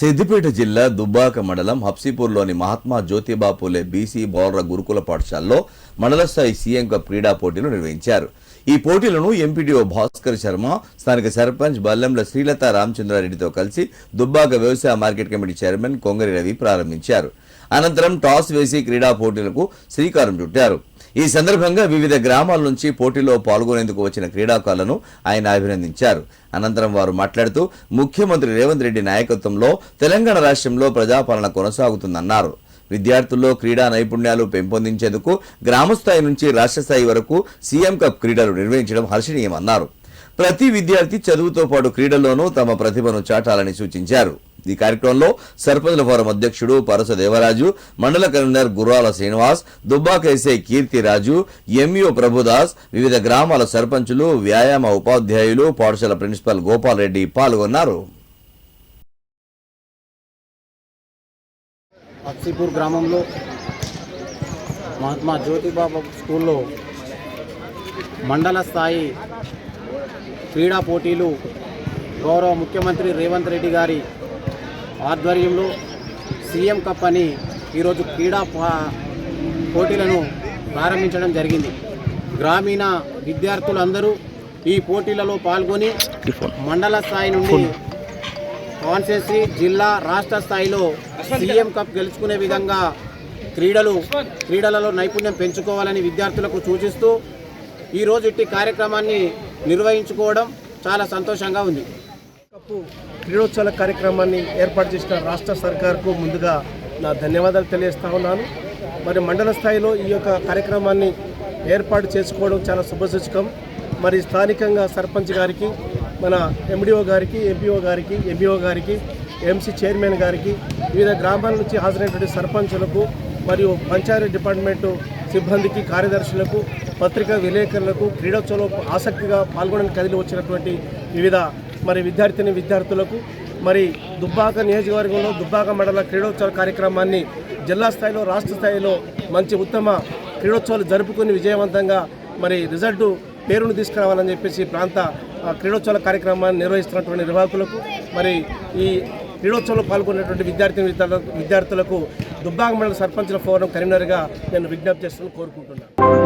సిద్దిపేట జిల్లా దుబ్బాక మండలం హబ్సీపూర్లోని మహాత్మా జ్యోతిబా పూలే బీసీ బౌలర్ల గురుకుల పాఠశాలలో మండల స్థాయి సీఎం కప్ క్రీడా పోటీలు నిర్వహించారు. ఈ పోటీలను ఎంపీడీఓ భాస్కర్ శర్మ స్థానిక సర్పంచ్ బల్లెంల శ్రీలత రామచంద్రారెడ్డితో కలిసి దుబ్బాక వ్యవసాయ market committee chairman Kongari Ravi ప్రారంభించారు. అనంతరం టాస్ వేసి క్రీడా పోటీలకు శ్రీకారం చుట్టారు. ఈ సందర్భంగా వివిధ గ్రామాల నుంచి పోటీలో పాల్గొనేందుకు వచ్చిన క్రీడాకారులను ఆయన అభినందించారు. అనంతరం వారు మాట్లాడుతూ ముఖ్యమంత్రి రేవంత్ రెడ్డి నాయకత్వంలో తెలంగాణ రాష్ట్రంలో ప్రజాపాలన కొనసాగుతుందన్నారు. విద్యార్థుల్లో క్రీడా నైపుణ్యాలు పెంపొందించేందుకు గ్రామస్థాయి నుంచి రాష్ట్ర స్థాయి వరకు సీఎం కప్ క్రీడలు నిర్వహించడం హర్షణీయమన్నారు. ప్రతి విద్యార్థి చదువుతో పాటు క్రీడల్లోనూ తమ ప్రతిభను చాటాలని సూచించారు. ఈ కార్యక్రమంలో సర్పంచుల ఫోరం అధ్యక్షుడు పరస దేవరాజు మండల కన్వీనర్ గుర్రాల శ్రీనివాస్ దుబ్బాకేసే కీర్తిరాజు ఎంయు ప్రభుదాస్ వివిధ గ్రామాల సర్పంచులు వ్యాయామ ఉపాధ్యాయులు పాఠశాల ప్రిన్సిపల్ గోపాల్ రెడ్డి పాల్గొన్నారు. అక్సీపూర్ గ్రామంలో మహాత్మా జ్యోతిబాబు స్కూల్లో మండల స్థాయి క్రీడా పోటీలు గౌరవ ముఖ్యమంత్రి రేవంత్ రెడ్డి గారి ఆధ్వర్యంలో సీఎం కప్ అని ఈరోజు క్రీడా పా- పోటీలను ప్రారంభించడం జరిగింది. గ్రామీణ విద్యార్థులందరూ ఈ పోటీలలో పాల్గొని మండల స్థాయి నుండి కాన్స్టిట్యున్సీ జిల్లా రాష్ట్ర స్థాయిలో సీఎం కప్ గెలుచుకునే విధంగా క్రీడలు క్రీడలలో నైపుణ్యం పెంచుకోవాలని విద్యార్థులకు సూచిస్తూ ఈరోజు ఇట్టి కార్యక్రమాన్ని నిర్వహించుకోవడం చాలా సంతోషంగా ఉంది. కప్పు క్రీడోత్సవాల కార్యక్రమాన్ని ఏర్పాటు చేసిన రాష్ట్ర సర్కార్కు ముందుగా నా ధన్యవాదాలు తెలియజేస్తా ఉన్నాను. మరి మండల స్థాయిలో ఈ యొక్క కార్యక్రమాన్ని ఏర్పాటు చేసుకోవడం చాలా శుభసూచకం. మరి స్థానికంగా సర్పంచ్ గారికి మన ఎండిఓ గారికి ఎంపీఓ గారికి ఎంబీఓ గారికి ఎంసీ చైర్మన్ గారికి వివిధ గ్రామాల నుంచి హాజరైనటువంటి సర్పంచులకు మరియు పంచాయతీ డిపార్ట్మెంటు సిబ్బందికి కార్యదర్శులకు పత్రికా విలేకరులకు క్రీడోత్సవంలో ఆసక్తిగా పాల్గొనడానికి కదిలి వచ్చినటువంటి వివిధ మరి విద్యార్థిని విద్యార్థులకు మరి దుబ్బాక నియోజకవర్గంలో దుబ్బాక మండల క్రీడోత్సవ కార్యక్రమాన్ని జిల్లా స్థాయిలో రాష్ట్ర స్థాయిలో మంచి ఉత్తమ క్రీడోత్సవాలు జరుపుకుని విజయవంతంగా మరి రిజల్ట్ పేరును తీసుకురావాలని చెప్పేసి ప్రాంత ఆ, క్రీడోత్సవాల కార్యక్రమాన్ని నిర్వహిస్తున్నటువంటి నిర్వాహకులకు మరి ఈ క్రీడోత్సవంలో పాల్గొన్నటువంటి విద్యార్థి విద్యార్థులకు విద్యార్థులకు దుబ్బాక మండల సర్పంచుల ఫోరం కరీంనగర్గా నేను విజ్ఞప్తి చేస్తున్నాను కోరుకుంటున్నాను.